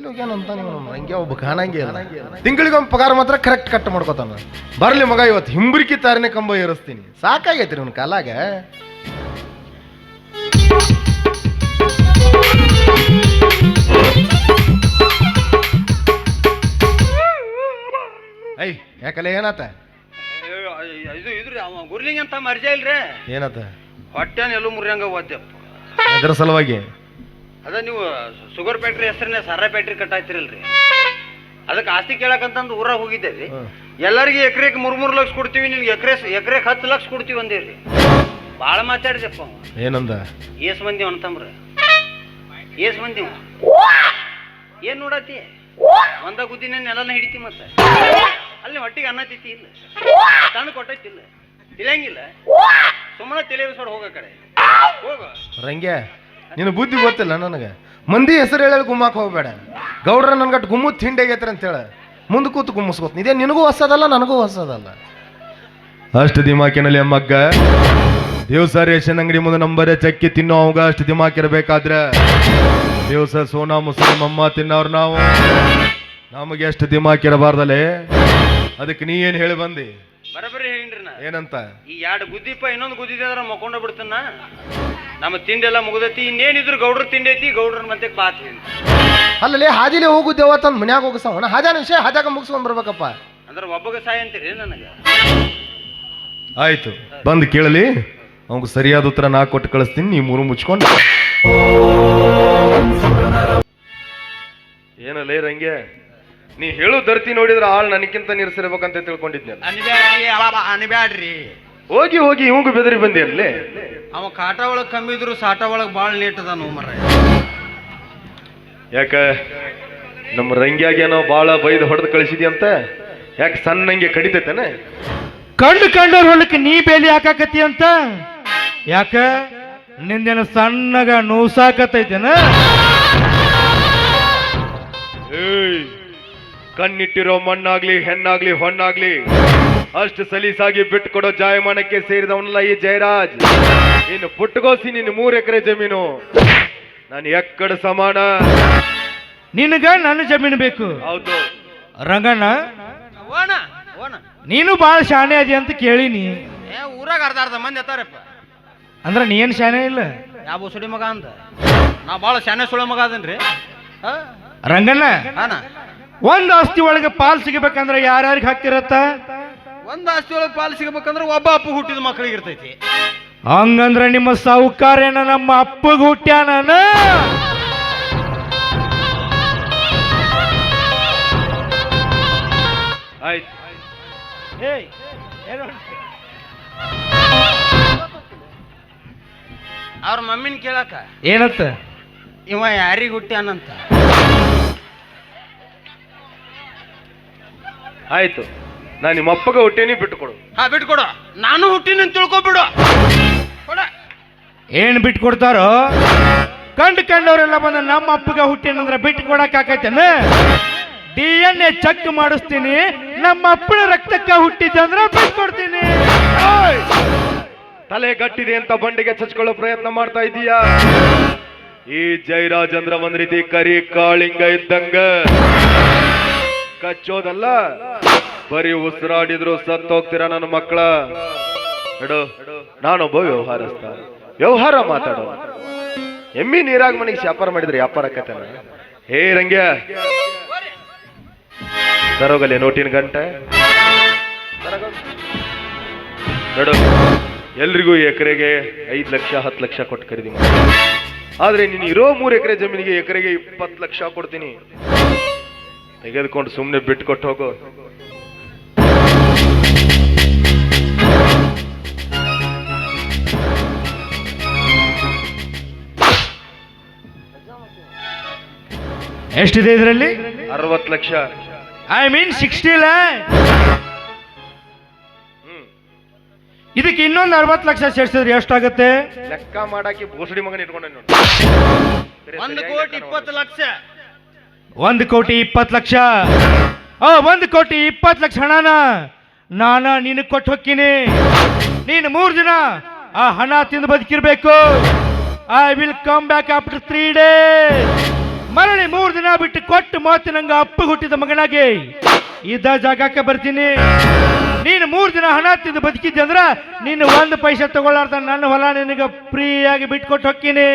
ಎಲ್ಲಿ ಹೋಗ್ಯಾನ ಅಂತ ನೀವು ಹಂಗೆ ಒಬ್ಬ ಕಾಣಂಗೆ ಇಲ್ಲ. ಒಂದು ಪಗಾರ ಮಾತ್ರ ಕರೆಕ್ಟ್ ಕಟ್ ಮಾಡ್ಕೋತಾನ. ಬರಲಿ ಮಗ ಇವತ್ತು ಹಿಂಬರಿಕಿ ತಾರನೆ ಕಂಬ ಏರಿಸ್ತೀನಿ. ಸಾಕಾಗೈತಿ ಅವ್ನ ಕಾಲಾಗ. ಐ ಯಾಕಲ್ಲ ಏನಾತ? ಇದು ಇದ್ರಿ ಅವ ಗುರ್ಲಿಂಗ್ ಅಂತ ಮರ್ಜ ಇಲ್ರಿ. ಏನಾತ? ಹೊಟ್ಟೆನ ಎಲ್ಲೂ ಮುರಿಯಂಗ ಓದ್ಯಪ್ಪ ಅದ್ರ ಸಲುವಾಗಿ? ಅದ ನೀವು ಶುಗರ್ ಫ್ಯಾಕ್ಟ್ರಿ ಹೆಸರನ್ನೇ ಸಾರಾ ಫ್ಯಾಕ್ಟ್ರಿ ಕಟ್ಟಾಯ್ತಿರಲ್ರಿ. ಅದಕ್ಕೆ ಆಸ್ತಿ ಕೇಳಕಂತಂದು ಊರಾಗ ಹೋಗಿದ್ದೇವೆ. ರೀ ಎಲ್ಲರಿಗೆ ಎಕರೆಗೆ ಮೂರು ಮೂರು ಲಕ್ಷ ಕೊಡ್ತೀವಿ ನಿನ್ಗೆ ಎಕರೆ ಎಕರೆಗೆ ಹತ್ತು ಲಕ್ಷ ಕೊಡ್ತೀವಿ ಅಂದೇವ್ರಿ ಭಾಳ ಮಾತಾಡಿದಪ್ಪ ಏನಂದ? ಏಸ್ ಮಂದಿ ಅಂತಂಬ್ರ ಏಸ್ ಮಂದಿ ಏನು ಏನ್ ನೋಡತಿ ಒಂದ ಗುದ್ದಿನ ನೆಲನ ಹಿಡಿತಿ ಮತ್ತೆ. ಅಲ್ಲಿ ಹೊಟ್ಟಿಗೆ ಅನ್ನ ತಿತ್ತಿ ಇಲ್ಲ. ತಣ್ಣು ಕೊಟ್ಟೈತಿಲ್ಲ ತಿಳಿಯಂಗಿಲ್ಲ. ಸುಮ್ಮನೆ ತಲೆ ಸೋಡ್ ಹೋಗ ಕಡೆ. ಹೋಗ. ರಂಗೆ ನಿನ್ನ ಬುದ್ಧಿ ಗೊತ್ತಿಲ್ಲ ನನಗೆ. ಮಂದಿ ಹೆಸರು ಹೇಳಲು ಗುಮ್ಮಕ್ಕೆ ಹೋಗ್ಬೇಡ. ಗೌಡ್ರ ನನ್ಗಟ್ಟು ಗುಮ್ಮು ತಿಂಡಿ ಅಂತ ಅಂತೇಳ ಮುಂದೆ ಕೂತು ಗುಮ್ಮಿಸ್ಕೊತ. ಇದೇ ನಿನಗೂ ಹೊಸದಲ್ಲ ನನಗೂ ಹೊಸದಲ್ಲ. ಅಷ್ಟು ದಿಮಾಕಿನಲ್ಲಿ ಮಗ್ಗ ದಿವಸ ರೇಷನ್ ಅಂಗಡಿ ಮುಂದೆ ನಂಬರೇ ಚಕ್ಕಿ ತಿನ್ನೋ ಅವಾಗ ಅಷ್ಟು ದಿಮಾಕಿರ್ಬೇಕಾದ್ರೆ ದಿವಸ ಸೋನಾ ಮುಸ್ಲಿಂ ಅಮ್ಮ ತಿನ್ನೋರು ನಾವು. ನಮಗೆ ಎಷ್ಟು ದಿಮಾಕಿರಬಾರ್ದಲ್ಲೇ ಅದಕ್ಕೆ ನೀ ಏನು ಹೇಳಿ ಬಂದಿ? ಬರಬರಿ ಏನಂತ? ಈ ಎರಡು ಗುದ್ದಿಪ್ಪ ಇನ್ನೊಂದು ಗುದ್ದಿದೆ ಅಂದ್ರೆ ಮಕ್ಕೊಂಡ ಬಿಡ್ತಾನ ನಮ್ಮ ತಿಂಡಿ ಎಲ್ಲ ಮುಗ್ದೈತಿ ಇನ್ನೇನಿದ್ರು ಗೌಡ್ರ ತಿಂಡಿ ಐತಿ ಗೌಡ್ರ ಮತ್ತೆ ಬಾತ್ ಅಲ್ಲಲ್ಲಿ ಹಾದಿಲೆ ಹೋಗು ದೇವತ್ತಂದ್ ಮನ್ಯಾಗ ಹೋಗಸವನ ಹಾದ್ಯಾನ ವಿಷಯ ಹಾದ್ಯಾಗ ಮುಗಿಸ್ಕೊಂಡ್ ಬರ್ಬೇಕಪ್ಪ. ಅಂದ್ರೆ ಒಬ್ಬಗ ಸಾಯ ಅಂತೀರಿ ನನಗೆ? ಆಯ್ತು ಬಂದು ಕೇಳಲಿ. ಅವ್ಗೆ ಸರಿಯಾದ ಉತ್ತರ ನಾ ಕೊಟ್ಟು ಕಳಿಸ್ತೀನಿ ನೀವು ಮೂರು ಮುಚ್ಕೊಂಡು. ಏನಲ್ಲ ರಂಗೆ ನೀ ಹೇಳು ಧರ್ತಿ ನೋಡಿದ್ರೆ ಆಳ್ ನನಗಿಂತ ನಿರ್ಸಿರ್ಬೇಕಂತ ತಿಳ್ಕೊಂಡಿದ್ನಲ್ಲ. ಅನ್ಬ್ಯಾಡ್ರಿ ಅನ್ಬ್ಯಾಡ್ರಿ. ಹೋಗಿ ಹೋಗಿ ಇವಂಗ ಬೆದರಿ ಬಂದಿರ್ಲಿ ಅವ ಕಾಟ ಒಳಗ್ ಕಮ್ಮಿ ಇದ್ರು ಸಾಟ ಒಳಗ್ ಬಾಳ್ ಲೇಟ್ ಅದಾನು ಮರ ಯಾಕ? ನಮ್ಮ ರಂಗ್ಯಾಗೇನೋ ಬಾಳ ಬೈದು ಹೊಡೆದು ಕಳಿಸಿದ್ಯಂತ ಯಾಕೆ ಸಣ್ಣಂಗೆ ಕಡಿತೈತೇನ? ಕಂಡು ಕಂಡವ್ರ ಹೊಲಕ್ಕೆ ನೀ ಬೇಲಿ ಹಾಕಾಕತಿ ಅಂತ? ಯಾಕ? ನಿಂದೇನು ಸಣ್ಣಗ ನೂಸಾಕತೈತೇನ ಏಯ್ ಕಣ್ಣಿಟ್ಟಿರೋ ಮಣ್ಣಾಗ್ಲಿ ಹೆಣ್ಣಾಗ್ಲಿ ಹೊಣ್ಣಾಗ್ಲಿ. ಅಷ್ಟು ಸಲೀಸಾಗಿ ಬಿಟ್ಕೊಡೋ ಜಾಯಮಾನಕ್ಕೆ ಸೇರಿದವನಲ್ಲ ಈ ಜಯರಾಜ್. ಇನ್ನು ಪುಟ್ಟಗೋಸಿ ನಿನ್ನ ಮೂರ್ ಎಕರೆ ಜಮೀನು. ನಾನು ಎಕ್ಕಡ ಸಮಾನ. ನಿನಗ ನನ್ನ ಜಮೀನು ಬೇಕು. ಹೌದು. ರಂಗಣ್ಣ ಓಣ ಓಣ. ನೀನು ಬಾಳ ಶಾಣೆ ಅದಿ ಅಂತ ಕೇಳಿನಿ. ಏ ಊರಾಗ ಅರ್ಧ ಅರ್ಧ ಮಂದಿ ಎತ್ತಾರಪ್ಪ ಅಂದ್ರೆ ನೀ ಏನ್ ಶಾಣೆ ಇಲ್ಲ? ಯಾವ ಸುಳಿ ಮಗ ಅಂತ ನಾ ಭಾಳ ಶಾನೆ ಸುಳ ಮಗ ಅದನ್ರಿ. ಹಾ? ರಂಗಣ್ಣ ಹಾನ. ಒಂದ್ ಆಸ್ತಿ ಒಳಗೆ ಪಾಲ್ ಸಿಗಬೇಕಂದ್ರೆ ಯಾರ್ಯಾರಿಗೆ ಹಾಕ್ತಿರತ್ತ? ಒಂದು ಆಸ್ತಿ ಒಳಗೆ ಪಾಲು ಸಿಗಬೇಕಂದ್ರೆ ಒಬ್ಬ ಅಪ್ಪ ಹುಟ್ಟಿದ ಮಕ್ಕಳಿಗೆ ಇರ್ತೈತಿ. ಹಂಗಂದ್ರೆ ನಿಮ್ಮ ಸಾಹುಕಾರೇನ ನಮ್ಮ ಅಪ್ಪಗ ಹುಟ್ಟ್ಯಾನ ಆಯ್ತು. ಅವ್ರ ಮಮ್ಮಿನ ಕೇಳಕ ಏನತ್ತ ಇವ ಯಾರಿಗೆ ಹುಟ್ಟ್ಯಾನಂತ? ಆಯ್ತು. ನಾನು ನಿಮ್ಮ ಅಪ್ಪಗ ಹುಟ್ಟೇನಿ ಬಿಟ್ಕೊಡು. ಹಾ ಬಿಟ್ಕೊಡು. ನಾನು ಹುಟ್ಟಿನ ತಿಳ್ಕೊಬಿಡು. ಕೊಡ. ಏನ್ ಬಿಟ್ಕೊಡ್ತಾರೋ? ಕಂಡು ಕಂಡವರೆಲ್ಲ ಬಂದ ನಮ್ಮ ಅಪ್ಪಗ ಹುಟ್ಟಿನಂದ್ರೆ ಬಿಟ್ಟು ಕೊಡಕ್ ಆಕೈತೇನ? ಡಿ ಎನ್ ಎ ಚೆಕ್ ಮಾಡಿಸ್ತೀನಿ ನಮ್ಮ ಅಪ್ಪನ ರಕ್ತಕ್ಕೆ ಹುಟ್ಟಿದ್ದಂದ್ರೆ ಬಿಟ್ಕೊಡ್ತೀನಿ! ತಲೆ ಗಟ್ಟಿದೆ ಅಂತ ಬಂಡಿಗೆ ಚಚ್ಕೊಳ್ಳೋ ಪ್ರಯತ್ನ ಮಾಡ್ತಾ ಇದೀಯಾ? ಈ ಜೈರಾಜ್ ಅಂದ್ರ ಒಂದ್ ರೀತಿ ಕರಿ ಕಾಳಿಂಗ ಇದ್ದಂಗ. ಕಚ್ಚೋದಲ್ಲ? ಬರೀ ಉಸಿರಾಡಿದ್ರು ಸತ್ತು ಹೋಗ್ತೀರಾ ನನ್ನ ಮಕ್ಕಳ? ಎಡು ನಾನೊಬ್ಬ ವ್ಯವಹಾರಸ್ಥ. ವ್ಯವಹಾರ ಮಾತಾಡೋ. ಎಮ್ಮಿ ನೀರಾಗ ಮನೆಗೆ ವ್ಯಾಪಾರ ಮಾಡಿದ್ರೆ ವ್ಯಾಪಾರ ಕತೆ ಹೇ ರಂಗ್ಯ! ತರೋಗಲೆ ನೋಟಿನ ಗಂಟೆ. ನಡು, ಎಲ್ರಿಗೂ ಎಕರೆಗೆ ಐದು ಲಕ್ಷ ಹತ್ತು ಲಕ್ಷ ಕೊಟ್ಟು ಖರೀದಿ ಮಾಡಿ. ಆದ್ರೆ ನೀನು ಇರೋ ಮೂರು ಎಕರೆ ಜಮೀನಿಗೆ ಎಕರೆಗೆ ಇಪ್ಪತ್ತು ಲಕ್ಷ ಕೊಡ್ತೀನಿ. ತೆಗೆದುಕೊಂಡು ಸುಮ್ಮನೆ ಬಿಟ್ಟು ಕೊಟ್ಟು ಹೋಗು. ಎಷ್ಟಿದೆ ಇದರಲ್ಲಿ? ಅರವತ್ತು lakh. I mean sixty lakh ಇದಕ್ಕೆ ಇನ್ನೊಂದು ಅರವತ್ತು ಲಕ್ಷ ಸೇರಿಸಿದ್ರೆ ಎಷ್ಟಾಗುತ್ತೆ? ಲೆಕ್ಕ ಮಾಡಾಕಿ ಬೋಸಡಿ ಮಗನ ಇಟ್ಕೊಂಡೆ ನೋಡಿ. ಒಂದು ಕೋಟಿ ಇಪ್ಪತ್ತು ಲಕ್ಷ. ಒಂದು ಕೋಟಿ ಇಪ್ಪತ್ತು ಲಕ್ಷ. ಆ ಒಂದು ಕೋಟಿ ಇಪ್ಪತ್ತು ಲಕ್ಷ ಹಣನ. ನಾನ ನಿನಗೆ ಕೊಟ್ಟು ಹೋಗ್ತೀನಿ. ನೀನು ಮೂರು ದಿನ ಆ ಹಣ ತಿಂದು ಬದುಕಿರ್ಬೇಕು. I will come back after three days ಮರಳಿ ಮೂರು ದಿನ ಬಿಟ್ಟು ಕೊಟ್ಟು ಮಾತಿನಂಗ ಅಪ್ಪು ಹುಟ್ಟಿದ ಮಗನಾಗಿ ಇದ್ದ ಜಾಗಕ್ಕೆ ಬರ್ತೀನಿ. ನೀನು ಮೂರು ದಿನ ಹಣ ತಿಂದು ಬದುಕಿದ್ದೆ ಅಂದ್ರ ನೀನು ಒಂದು ಪೈಸೆ ತಗೊಳ್ಳಾರ್ದ ನನ್ನ ಹೊಲ ನಿನಗೆ ಫ್ರೀಯಾಗಿ ಬಿಟ್ಕೊಟ್ಟು ಹೋಗ್ತೀನಿ.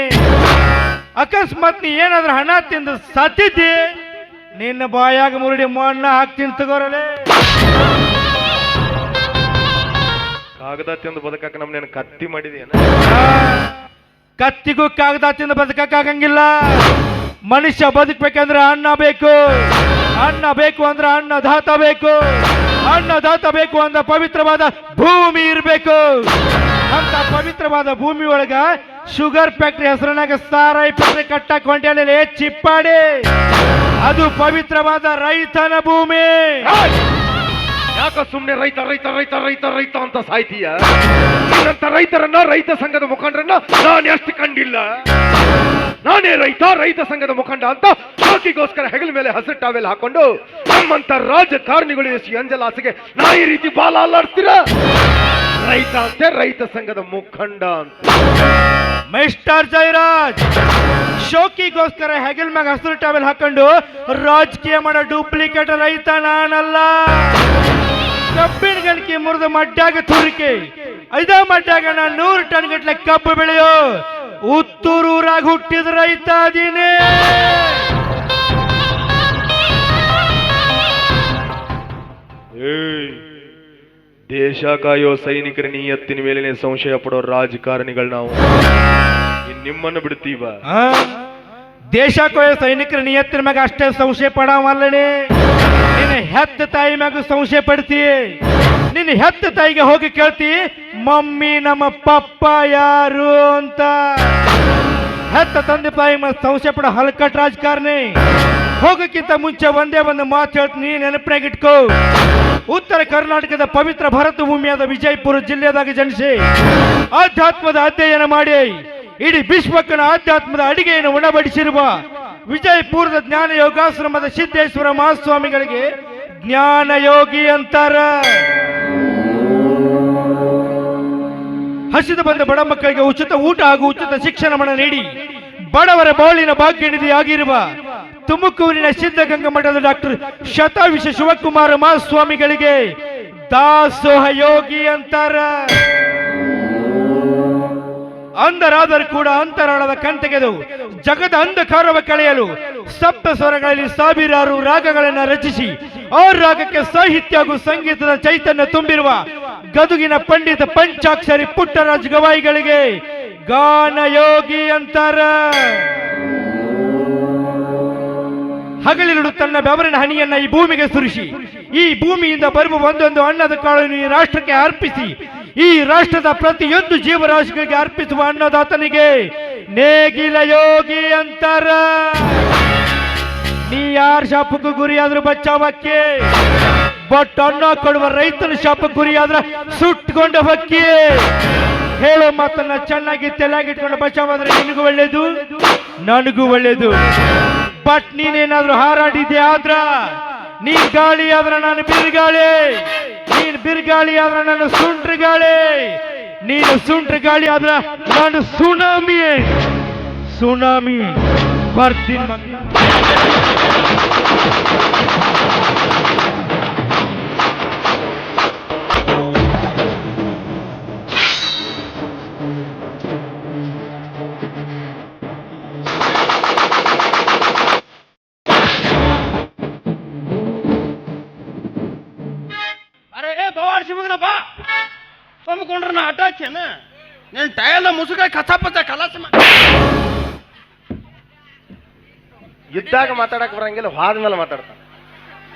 ಅಕಸ್ಮಾತ್ ನೀ ಏನಾದ್ರೂ ಹಣ ತಿಂದು ಸತ್ತಿದ್ದಿ ನಿನ್ನ ಬಾಯಾಗ ಮುರುಡಿ ಮಣ್ಣ ಹಾಕ್ತೀನಿ ತಗೋರಲೆ. ಕಾಗದ ತಿಂದು ಬದುಕಕ್ಕೆ ನಮ್ನೇನು ಕತ್ತಿ ಮಾಡಿದೀನ ಕತ್ತಿಗೂ ಕಾಗದ ತಿಂದು ಬದುಕಕ್ಕಾಗಂಗಿಲ್ಲ. ಮನುಷ್ಯ ಬದುಕಬೇಕಂದ್ರೆ ಅನ್ನ ಬೇಕು. ಅನ್ನ ಬೇಕು ಅಂದ್ರೆ ಅನ್ನದಾತ ಬೇಕು. ಅನ್ನದಾತ ಬೇಕು ಅಂದ್ರೆ ಪವಿತ್ರವಾದ ಭೂಮಿ ಇರಬೇಕು. ಅಂತ ಪವಿತ್ರವಾದ ಭೂಮಿ ಒಳಗ ಶುಗರ್ ಫ್ಯಾಕ್ಟ್ರಿ ಹೆಸರಿನಾಗ ಸಾರಾಯಿ ಫ್ಯಾಕ್ಟ್ರಿ ಕಟ್ಟಕ್ ಹೊಂಟೆ ಚಿಪ್ಪಾಡಿ. ಅದು ಪವಿತ್ರವಾದ ರೈತನ ಭೂಮಿ. ಯಾಕ ಸುಮ್ಮನೆ ರೈತ ರೈತ ರೈತ ರೈತ ರೈತ ಅಂತ ಸಾಯ್ತೀಯ? ನಿನ್ನಂತ ರೈತರನ್ನ ರೈತ ಸಂಘದ ಮುಖಂಡರನ್ನ ನಾನು ಎಷ್ಟು ಕಂಡಿಲ್ಲ. ನಾನೇ ರೈತ ರೈತ ಸಂಘದ ಮುಖಂಡ ಅಂತ ಶೋಕಿಗೋಸ್ಕರ ಹೆಗಲ ಮೇಲೆ ಹಸಿರು ಟಾವೆಲ್ ಹಾಕೊಂಡು ನಮ್ಮಂತ ರಾಜಕಾರಣಿಗಳು ಎಷ್ಟು ಅಂಜಲಾಸಿಗೆ ನಾ ಈ ರೀತಿ ಬಾಲ ಅಲ್ಲಾಡ್ತೀರ ರೈತ ಅಂತೆ ರೈತ ಸಂಘದ ಮುಖಂಡ ಅಂತ. ಮಿಸ್ಟರ್ ಜಯರಾಜ್, ಶೋಕಿಗೋಸ್ಕರ ಹೆಗಲ್ ಮ್ಯಾಗ ಹಸಿರು ಟಾವೆಲ್ ಹಾಕೊಂಡು ರಾಜಕೀಯ ಮಾಡೋ ಡೂಪ್ಲಿಕೇಟ್ ರೈತ ನಾನಲ್ಲ. ಕಬ್ಬಿನ ಗಣಕಿ ಮುರಿದ ಮಡ್ಡಾಗ ತುರಿಕೆ. ಐದ ಮಡ್ಡಾಗ ನಾ ನೂರು ಟನ್ ಗಟ್ಲೆ ಕಬ್ಬು ಬೆಳೆಯೋ. ಉತ್ತೂರು ಊರಾಗ ಹುಟ್ಟಿದ ರೈತ ಅದೀನಿ. ದೇಶ ಕಾಯೋ ಸೈನಿಕರ ನಿಯತ್ತಿನ ಮೇಲಿನ ಸಂಶಯ ಪಡೋ ರಾಜಕಾರಣಿಗಳು ನಾವು. ನಿಮ್ಮನ್ನು ಬಿಡ್ತೀವ? ದೇಶ ಕಾಯೋ ಸೈನಿಕರ ನಿಯತ್ತಿನ ಮ್ಯಾಗ ಅಷ್ಟೇ ಸಂಶಯ ಪಡಾವಲ್ಲಣೇ ಹೆತ್ತ ತಾಯಿ ಮ್ಯಾಗ ಸಂಶಯ ಪಡ್ತಿ? ನಿನ್ನ ಹೆತ್ತ ತಾಯಿಗೆ ಹೋಗಿ ಕೇಳ್ತಿ, ಮಮ್ಮಿ, ನಮ್ಮ ಪಪ್ಪ ಯಾರು? ಅಂತ. ಹೆತ್ತ ತಂದೆ ತಾಯಿ ಮ್ಯಾಗ ಸಂಶಯ ಪಡ ಹಲ್ಕಟ್ ರಾಜಕಾರಣಿ. ಹೋಗಕ್ಕಿಂತ ಮುಂಚೆ ಒಂದೇ ಒಂದು ಮಾತು ಹೇಳ್ತೀನಿ ನೆನಪಿನಾಗ ಇಟ್ಕೋ. ಉತ್ತರ ಕರ್ನಾಟಕದ ಪವಿತ್ರ ಭರತ ಭೂಮಿಯಾದ ವಿಜಯಪುರ ಜಿಲ್ಲೆದಾಗ ಜನಿಸಿ ಆಧ್ಯಾತ್ಮದ ಅಧ್ಯಯನ ಮಾಡಿ, ಇಡೀ ವಿಶ್ವಕ್ಕನ ಆಧ್ಯಾತ್ಮದ ಅಡಿಗೆಯನ್ನು ಉಣಬಡಿಸಿರುವ ವಿಜಯಪುರದ ಜ್ಞಾನ ಯೋಗಾಶ್ರಮದ ಸಿದ್ದೇಶ್ವರ ಮಹಾಸ್ವಾಮಿಗಳಿಗೆ ಜ್ಞಾನ ಯೋಗಿ ಅಂತಾರ. ಹಸಿದು ಬಂದ ಬಡ ಮಕ್ಕಳಿಗೆ ಉಚಿತ ಊಟ ಹಾಗೂ ಉಚಿತ ಶಿಕ್ಷಣವನ್ನು ನೀಡಿ ಬಡವರ ಬಾಳಿನ ಭಾಗ್ಯ ಆಗಿರುವ ತುಮಕೂರಿನ ಸಿದ್ಧಗಂಗಾ ಮಠದ ಡಾಕ್ಟರ್ ಶತಾವಿಷ ಶಿವಕುಮಾರ ಮಹಾಸ್ವಾಮಿಗಳಿಗೆ ದಾಸೋಹ ಯೋಗಿ ಅಂತಾರ. ಅಂಧರಾದರೂ ಕೂಡ ಅಂತರಾಳದ ಕಣ್ತೆಗೆದು ಜಗದ ಅಂಧಕಾರವ ಕಳೆಯಲು ಸಪ್ತ ಸ್ವರಗಳಲ್ಲಿ ಸಾವಿರಾರು ರಾಗಗಳನ್ನು ರಚಿಸಿ ಆ ರಾಗಕ್ಕೆ ಸಾಹಿತ್ಯ ಹಾಗೂ ಸಂಗೀತದ ಚೈತನ್ಯ ತುಂಬಿರುವ ಗದುಗಿನ ಪಂಡಿತ ಪಂಚಾಕ್ಷರಿ ಪುಟ್ಟರಾಜ್ ಗವಾಯಿಗಳಿಗೆ ಗಾನ ಯೋಗಿ ಅಂತಾರ. ಹಗಲಿರುಳು ತನ್ನ ಬೆವರಿನ ಹನಿಯನ್ನ ಈ ಭೂಮಿಗೆ ಸುರಿಸಿ ಈ ಭೂಮಿಯಿಂದ ಬರುವ ಒಂದೊಂದು ಅನ್ನದ ಕಾಳನ್ನು ಈ ರಾಷ್ಟ್ರಕ್ಕೆ ಅರ್ಪಿಸಿ ಈ ರಾಷ್ಟ್ರದ ಪ್ರತಿಯೊಂದು ಜೀವರಾಶಿಗಳಿಗೆ ಅರ್ಪಿಸುವ ಅನ್ನದಾತನಿಗೆ, ನೇಗಿಲ ಯೋಗಿ ಅಂತಾರ. ನೀ ಯಾರ ಶಾಪಕ್ಕೂ ಗುರಿಯಾದ್ರೂ ಬಚಾವಕ್ಕೆ ಬಟ್ ಅನ್ನ ಕೊಡುವ ರೈತನ ಶಾಪಕ್ಕೆ ಗುರಿಯಾದ್ರ ಸುಟ್ಕೊಂಡ ಬಕ್ಕಿ ಹೇಳೋ ಮಾತನ್ನ ಚೆನ್ನಾಗಿ ತಲೆಯಾಗಿಟ್ಕೊಂಡು ಬಚಾವಾದ್ರೆ ನಿನಗೂ ಒಳ್ಳೇದು? ನನಗೂ ಒಳ್ಳೇದು. ಬಟ್ ನೀನೇನಾದ್ರೂ ಹಾರಾಡಿದ್ದೆ ಆದ್ರ? ನೀ ಗಾಳಿ ಆದ್ರ ನಾನು ಬಿರುಗಾಳಿ. ನೀನ್ ಬಿರುಗಾಳಿ ಆದ್ರ ನಾನು ಸುಂಟ್ರ ಗಾಳಿ ನೀನು ಸುಂಟ್ರ ಗಾಳಿ ಆದ್ರ ನಾನು ಸುನಾಮಿ. ಸುನಾಮಿ. ಬರ್ತೀನಿ ಮಗ ಅರೆ ಏ ಬವಾಡ್ ಶಿವಗ್ನಪ್ಪ ಸೊಮ್ಕೊಂಡ್ರೆ ನಾ ಹಠ ಹಚ್ಚೇನ ನೀನು ಟಯಲ್ಲ ಕಥಾಪತ್ತ ಕಥಾಪತ ಕಲಾಸ ಇದ್ದಾಗ ಮಾತಾಡಕ್ ಬರಂಗಿಲ್ಲ ವಾದ ಮೇಲೆ ಮಾತಾಡ್ತಾನೆ.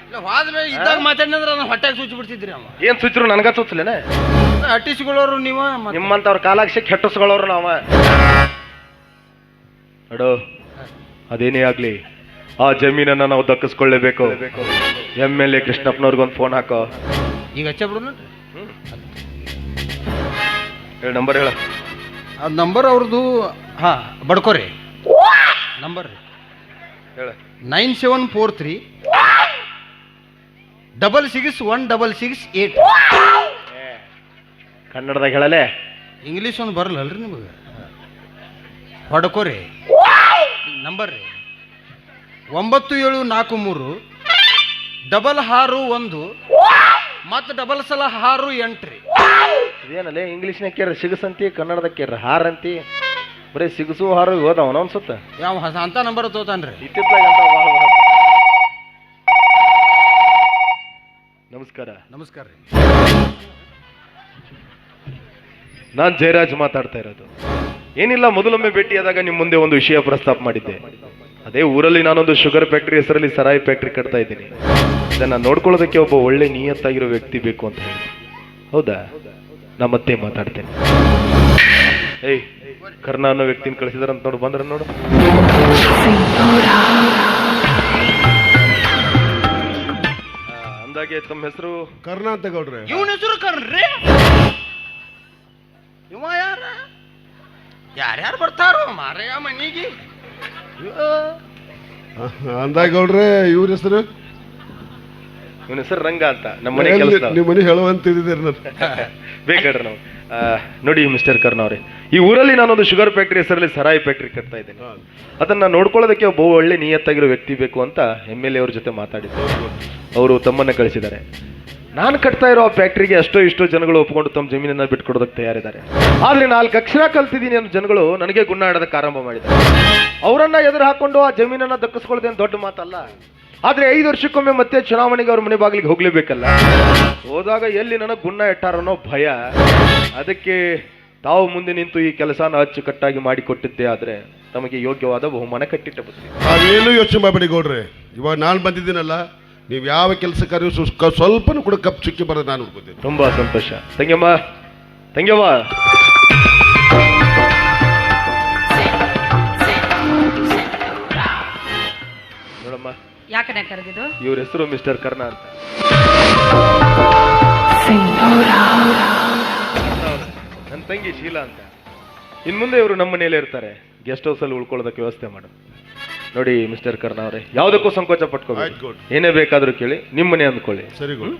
ಇಲ್ಲ ಹೋದ್ಮೇಲೆ ಇದ್ದಾಗ ಮಾತಾಡಿದ್ರೆ ನಾನು ಹೊಟ್ಟೆಗೆ ಸೂಚಿ ಬಿಡ್ತಿದ್ರಿ ಅವ. ಏನ್ ಸುಚ್ಚರು ನನಗ ಸುತ್ತಲೇನೆ ಅಟ್ಟಿಸ್ಕೊಳ್ಳೋರು ನೀವು ನಿಮ್ಮಂತವ್ರ ಕಾಲಾಕ್ಷಿ ಕೆಟ್ಟಿಸ್ಕೊಳ್ಳೋರು ನಾವ. ಅಡೋ ಅದೇನೇ ಆಗ್ಲಿ? ಆ ಜಮೀನನ್ನ ನಾವು ದಕ್ಕಿಸ್ಕೊಳ್ಳೇಬೇಕು. ಎಂ ಎಲ್ ಎ ಕೃಷ್ಣಪ್ಪನವ್ರಿಗೊಂದು ಫೋನ್ ಹಾಕೋ. ಈಗ ಹಚ್ಚ ಬಿಡು ಹೇಳಿ ನಂಬರ್ ಹೇಳ. ಅದು ನಂಬರ್ ಅವ್ರದ್ದು ಹಾಂ ಬಡ್ಕೋರಿ. ನಂಬರ್ ರೀ. ಹೇಳ. Nine seven four three double six one double six eight ಕನ್ನಡದಾಗ ಹೇಳಲೆ? ಇಂಗ್ಲೀಷ್ ಒಂದು ಬರಲ್ಲಲ್ರಿ ನಿಮಗೆ? ಹೊಡ್ಕೋರಿ ನಂಬರ್ ರೀ. ಒಂಬತ್ತು ಏಳು ನಾಲ್ಕು ಮೂರು ಡಬಲ್ ಆರು ಒಂದು ಮತ್ತು ಡಬಲ್ ಸಲ ಹಾರು ಎಂಟ್ರಿ. ಇದೇನಲ್ಲೇ ಇಂಗ್ಲೀಷ್ನಾಗ ಕೇರ ಸಿಗಸಂತಿ ಕನ್ನಡದಾಗ ಕೇರ ಹಾರಂತಿ. ಬರೀ ಸಿಗಸು ಹಾರು ಹೋದವನ ಅನ್ಸುತ್ತ ಯಾವ ಹೊಸ- ಅಂತ ನಂಬರ್ ತೋತಾನ್ರಿ ಅಂತ ಭಾಳ ಬರತ್ತೆ. ನಮಸ್ಕಾರ. ನಮಸ್ಕಾರ ರೀ. ನಾನ್ ಜಯರಾಜ್ ಮಾತಾಡ್ತಾ ಇರೋದು. ಏನಿಲ್ಲ ಮೊದಲೊಮ್ಮೆ ಭೇಟಿಯಾದಾಗ ನಿಮ್ಮ ಮುಂದೆ ಒಂದು ವಿಷಯ ಪ್ರಸ್ತಾಪ ಮಾಡಿದ್ದೆ. ಅದೇ ಊರಲ್ಲಿ ನಾನೊಂದು ಶುಗರ್ ಫ್ಯಾಕ್ಟ್ರಿ ಹೆಸರಲ್ಲಿ ಸರಾಯಿ ಫ್ಯಾಕ್ಟ್ರಿ ಕಟ್ತಾ ಇದ್ದೀನಿ. ಇದನ್ನ ನೋಡ್ಕೊಳ್ಳೋದಕ್ಕೆ ಒಬ್ಬ ಒಳ್ಳೆ ನಿಯತ್ತಾಗಿರೋ ವ್ಯಕ್ತಿ ಬೇಕು ಅಂತ ಹೇಳಿ. ಹೌದಾ? ನಾ ಮತ್ತೆ ಮಾತಾಡ್ತೇನೆ. ಏಯ್ ಕರ್ಣ ಅನ್ನೋ ವ್ಯಕ್ತಿನ ಕಳಿಸಿದಾರಂತ ನೋಡು ಬಂದ್ರ ನೋಡು. ಆ, ಅಂದಾಗೆ ತಮ್ಮ ಹೆಸರು? ಕರ್ಣ ಅಂತ ಗೌಡ್ರೆ. ಇವನ ಹೆಸರು ಕರ್ಣ್ರಿ? ಇವ ಯಾರ? ಯಾರ್ಯಾರು ಬರ್ತಾರೋ ಮಾರಯ್ಯ ಮನಿಗೆ. ಅಂದಾಗ ಗೌಡ್ರೆ ಇವ್ರ ಹೆಸರು? ಇವನ ಹೆಸರು ರಂಗ ಅಂತ ನಮ್ಮ ಮನೆ ಕೆಲಸ ನಿಮ್ಮ ಮನೆ ಹೇಳುವಂತಿದ್ದೀರಿ ನಾನು. ಬೇಕಾದ್ರೆ ನಾವು. ನೋಡಿ ಮಿಸ್ಟರ್ ಕರ್ಣ ಅವರೇ ಈ ಊರಲ್ಲಿ ನಾನೊಂದು ಶುಗರ್ ಫ್ಯಾಕ್ಟ್ರಿ ಹೆಸರಲ್ಲಿ ಸರಾಯಿ ಫ್ಯಾಕ್ಟ್ರಿ ಕಟ್ತಾ ಇದ್ದೇನೆ. ಅದನ್ನ ನೋಡ್ಕೊಳ್ಳೋದಕ್ಕೆ ಬಹು ಒಳ್ಳೆ ನಿಯತ್ತಾಗಿರೋ ವ್ಯಕ್ತಿ ಬೇಕು ಅಂತ ಎಂ ಎಲ್ ಎ ಅವ್ರ ಜೊತೆ ಮಾತಾಡಿದ್ದೆ. ಅವರು ತಮ್ಮನ್ನ ಕಳಿಸಿದ್ದಾರೆ. ನಾನು ಕಟ್ತಾ ಇರೋ ಆ ಫ್ಯಾಕ್ಟ್ರಿಗೆ ಅಷ್ಟೋ ಇಷ್ಟೋ ಜನಗಳು ಒಪ್ಕೊಂಡು ತಮ್ಮ ಜಮೀನನ್ನ ಬಿಟ್ಕೊಡೋದಕ್ಕೆ ತಯಾರಿದ್ದಾರೆ. ಆದ್ರೆ ನಾಲ್ಕು ಅಕ್ಷರ ಕಲ್ತಿದ್ದೀನಿ ಅನ್ನೋ ಜನಗಳು ನನಗೆ ಗುಣ ಆಡೋದಕ್ಕೆ ಆರಂಭ ಮಾಡಿದ್ದಾರೆ. ಅವರನ್ನ ಎದುರು ಹಾಕೊಂಡು ಆ ಜಮೀನನ್ನ ದಕ್ಕಿಸ್ಕೊಳ್ಳೋದೇನು ದೊಡ್ಡ ಮಾತಲ್ಲ? ಆದ್ರೆ ಐದು ವರ್ಷಕ್ಕೊಮ್ಮೆ ಮತ್ತೆ ಚುನಾವಣೆಗೆ ಅವ್ರ ಮನೆ ಬಾಗಿಲಿಗೆ ಹೋಗ್ಲೇಬೇಕಲ್ಲ? ಹೋದಾಗ ಎಲ್ಲಿ ನನಗೆ ಗುಣ ಇಟ್ಟಾರನ್ನೋ ಭಯ. ಅದಕ್ಕೆ ತಾವು ಮುಂದೆ ನಿಂತು ಈ ಕೆಲಸನ ಅಚ್ಚುಕಟ್ಟಾಗಿ ಮಾಡಿಕೊಟ್ಟಿದ್ದೆ ಆದ್ರೆ ತಮಗೆ ಯೋಗ್ಯವಾದ ಬಹುಮಾನ ಕಟ್ಟಿಟ್ಟ ಬುದ್ಧಿ. ನಾವೇನು ಯೋಚನೆ ಮಾಡಬೇಡಿ ಗೌಡ್ರೆ. ಇವಾಗ ನಾನು ಬಂದಿದ್ದೀನಲ್ಲ ನೀವು ಯಾವ ಕೆಲಸ ಕಾರ್ಯ ಸ್ವಲ್ಪನೂ ಕೂಡ ಕಪ್ ಚುಕ್ಕಿ ಬರೋದು ನಾನು ನೋಡ್ಕೋತೀನಿ ತುಂಬಾ ಸಂತೋಷ. ತಂಗ್ಯಮ್ಮ ತಂಗ್ಯವ್ವ. ಯಾಕನೆ ಕರೆದಿದ್ದು? ಇವ್ರ ಹೆಸರು ಮಿಸ್ಟರ್ ಕರ್ಣ ಅಂತ. ನನ್ನ ತಂಗಿ ಶೀಲಾ ಅಂತ. ಇನ್ ಮುಂದೆ ಇವರು ನಮ್ಮ ಮನೆಯಲ್ಲೇ ಇರ್ತಾರೆ. ಗೆಸ್ಟ್ ಹೌಸ್ ಅಲ್ಲಿ ಉಳ್ಕೊಳ್ಳೋದಕ್ಕೆ ವ್ಯವಸ್ಥೆ ಮಾಡು. ನೋಡಿ ಮಿಸ್ಟರ್ ಕರ್ಣ ಅವರೇ ಯಾವುದಕ್ಕೂ ಸಂಕೋಚ ಪಟ್ಕೋಬೇಡಿ. ಪಟ್ಕೋಬೇಕು ಗೌಡ್. ಏನೇ ಬೇಕಾದ್ರೂ ಕೇಳಿ ನಿಮ್ಮ ಮನೆ ಅಂದ್ಕೊಳ್ಳಿ. ಸರಿ ಗೌಡ್.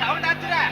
சவுண்ட் ஆச்சுடா.